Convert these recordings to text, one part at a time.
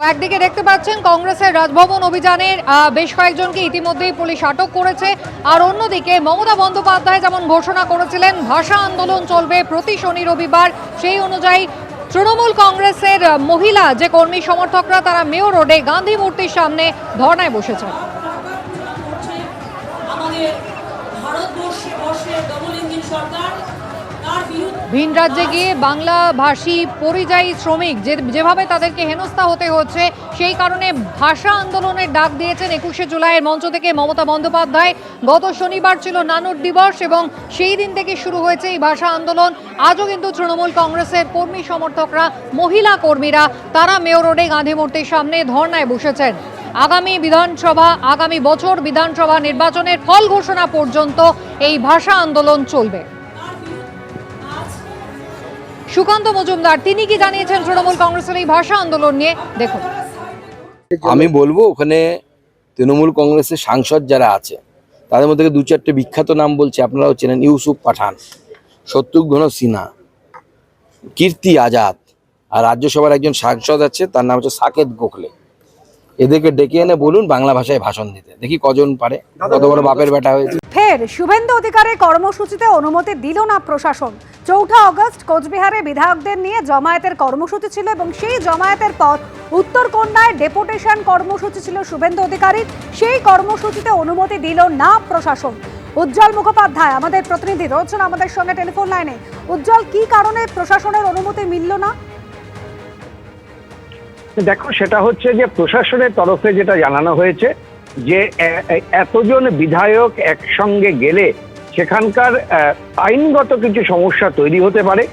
একদিকে দেখতে পাচ্ছেন কংগ্রেসের রাজভবন অভিযানের বেশ কয়েকজনকে ইতিমধ্যেই পুলিশ আটক করেছে। আর অন্যদিকে মমতা বন্দ্যোপাধ্যায় যেমন ঘোষণা করেছিলেন, ভাষা আন্দোলন চলবে প্রতি শনি রবিবার। সেই অনুযায়ী তৃণমূল কংগ্রেসের মহিলা যে কর্মী সমর্থকরা, তারা মেয়র রোডে গান্ধী মূর্তির সামনে ধর্নায় বসেছেন। সরকার ভিন রাজ্যে গিয়ে বাংলা ভাষী পরিযায়ী শ্রমিক যে যেভাবে তাদেরকে হেনস্থা হতে হচ্ছে, সেই কারণে ভাষা আন্দোলনের ডাক দিয়েছেন একুশে জুলাইয়ের মঞ্চ থেকে মমতা বন্দ্যোপাধ্যায়। গত শনিবার ছিল নানুর দিবস এবং সেই দিন থেকে শুরু হয়েছে এই ভাষা আন্দোলন। আজও কিন্তু তৃণমূল কংগ্রেসের কর্মী সমর্থকরা, মহিলা কর্মীরা, তারা মেয়র রোডে গান্ধী মূর্তির সামনে ধর্নায় বসেছেন। আগামী বিধানসভা, আগামী বছর বিধানসভা নির্বাচনের ফল ঘোষণা পর্যন্ত এই ভাষা আন্দোলন চলবে। সুকান্ত মজুমদার, তিনি কি জানিয়েছেন তৃণমূল কংগ্রেসের এই ভাষা আন্দোলন নিয়ে? দেখুন। আমি বলব, ওখানে তৃণমূল কংগ্রেসের সাংসদ যারা আছে, তাদের মধ্যে দু চারটে বিখ্যাত নাম বলছে, আপনারাও চেনেন, ইউসুফ পাঠান, শত্রুঘ্ন সিনহা, কীর্তি আজাদ, আর রাজ্যসভার একজন সাংসদ আছে, তার নাম হচ্ছে সাকেত গোখলে। এদেরকে ডেকে এনে বলুন বাংলা ভাষায় ভাষণ দিতে। দেখি কজন পারে, কত বড় বাপের বেটা হয়েছে। ফের শুভেন্দু অধিকারের কর্মসূচিতে অনুমতি দিল না প্রশাসন। চৌঠা অগস্ট কোচবিহারে বিধায়কদের নিয়ে জমায়েতের কর্মসূচি ছিল এবং সেই জমায়েতের পর উত্তরকন্যায় ডেপুটেশন কর্মসূচি ছিল শুভেন্দু অধিকারীর। সেই কর্মসূচিতে অনুমতি দিল না প্রশাসন। উজ্জ্বল মুখোপাধ্যায়, আমাদের প্রতিনিধি রয়েছেন আমাদের সঙ্গে টেলিফোন লাইনে। উজ্জ্বল, কি কারণে প্রশাসনের অনুমতি মিলল না? দেখো, সেটা হচ্ছে যে প্রশাসনের তরফে যেটা জানানো হয়েছে যে এতজন বিধায়ক একসঙ্গে গেলে সেখানকার আইনগত কিছু সমস্যা তৈরি হতে পারে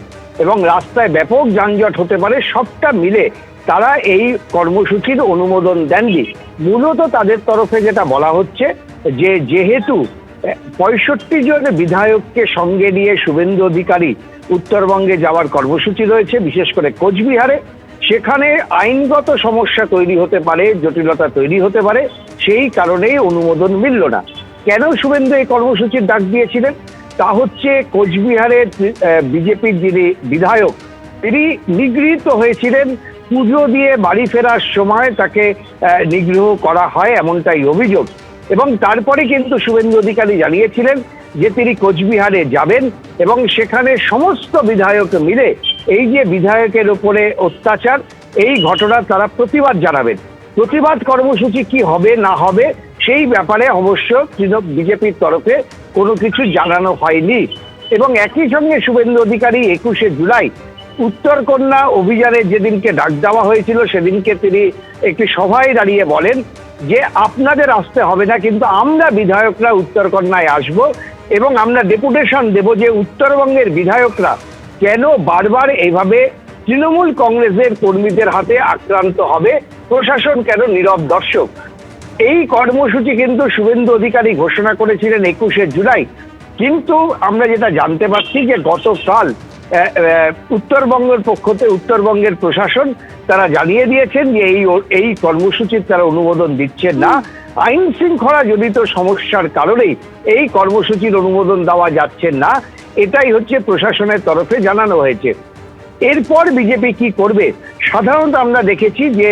এবং রাস্তায় ব্যাপক যানজট হতে পারে, সবটা মিলে তারা এই কর্মসূচির অনুমোদন দেননি। মূলত তাদের তরফে যেটা বলা হচ্ছে যে, যেহেতু পঁয়ষট্টি জন বিধায়ককে সঙ্গে নিয়ে শুভেন্দু অধিকারী উত্তরবঙ্গে যাওয়ার কর্মসূচি রয়েছে, বিশেষ করে কোচবিহারে সেখানে আইনগত সমস্যা তৈরি হতে পারে, জটিলতা তৈরি হতে পারে, সেই কারণেই অনুমোদন মিলল না। কেন শুভেন্দু এই কর্মসূচির ডাক দিয়েছিলেন? তা হচ্ছে কোচবিহারের বিজেপির যিনি বিধায়ক, তিনি নিগৃহীত হয়েছিলেন। পুজো দিয়ে বাড়ি ফেরার সময় তাকে নিগ্রহ করা হয় এমনটাই অভিযোগ। এবং তারপরে কিন্তু শুভেন্দু অধিকারী জানিয়েছিলেন যে তিনি কোচবিহারে যাবেন এবং সেখানে সমস্ত বিধায়ক মিলে এই যে বিধায়কের উপরে অত্যাচার, এই ঘটনা তারা প্রতিবাদ জানাবেন। প্রতিবাদ কর্মসূচি কি হবে, না হবে, সেই ব্যাপারে অবশ্য বিজেপির তরফে কোনো কিছু জানানো হয়নি। এবং একই সঙ্গে শুভেন্দু অধিকারী একুশে জুলাই উত্তরকন্যা অভিযানে যেদিনকে ডাক দেওয়া হয়েছিল, সেদিনকে তিনি একটি সভায় দাঁড়িয়ে বলেন যে, আপনাদের আসতে হবে না, কিন্তু আমরা বিধায়করা উত্তরকন্যায় আসব এবং আমরা ডেপুটেশন দেব যে উত্তরবঙ্গের বিধায়করা কেন বারবার এইভাবে তৃণমূল কংগ্রেসের কর্মীদের হাতে আক্রান্ত হবে? প্রশাসন কেন নীরব দর্শক? এই কর্মসূচি কিন্তু শুভেন্দু অধিকারী ঘোষণা করেছিলেন একুশে জুলাই। কিন্তু আমরা যেটা জানতে পারছি যে গতকাল উত্তরবঙ্গের পক্ষতে উত্তরবঙ্গের প্রশাসন তারা জানিয়ে দিয়েছেন যে এই এই কর্মসূচির তারা অনুমোদন দিচ্ছেন না। আইন শৃঙ্খলা জনিত সমস্যার কারণেই এই কর্মসূচির অনুমোদন দেওয়া যাচ্ছে না। এটাই হচ্ছে প্রশাসনের তরফে জানানো হয়েছে। এরপর বিজেপি কি করবে? সাধারণত আমরা দেখেছি যে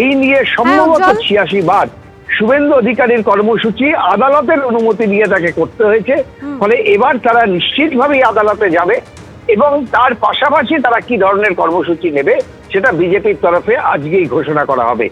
এই নিয়ে সম্ভবত ছিয়াশি বার শুভেন্দু অধিকারীর কর্মসূচি আদালতের অনুমতি নিয়ে তাকে করতে হয়েছে। ফলে এবার তারা নিশ্চিতভাবেই আদালতে যাবে এবং তার পাশাপাশি তারা কি ধরনের কর্মসূচি নেবে সেটা বিজেপির তরফে আজকেই ঘোষণা করা হবে।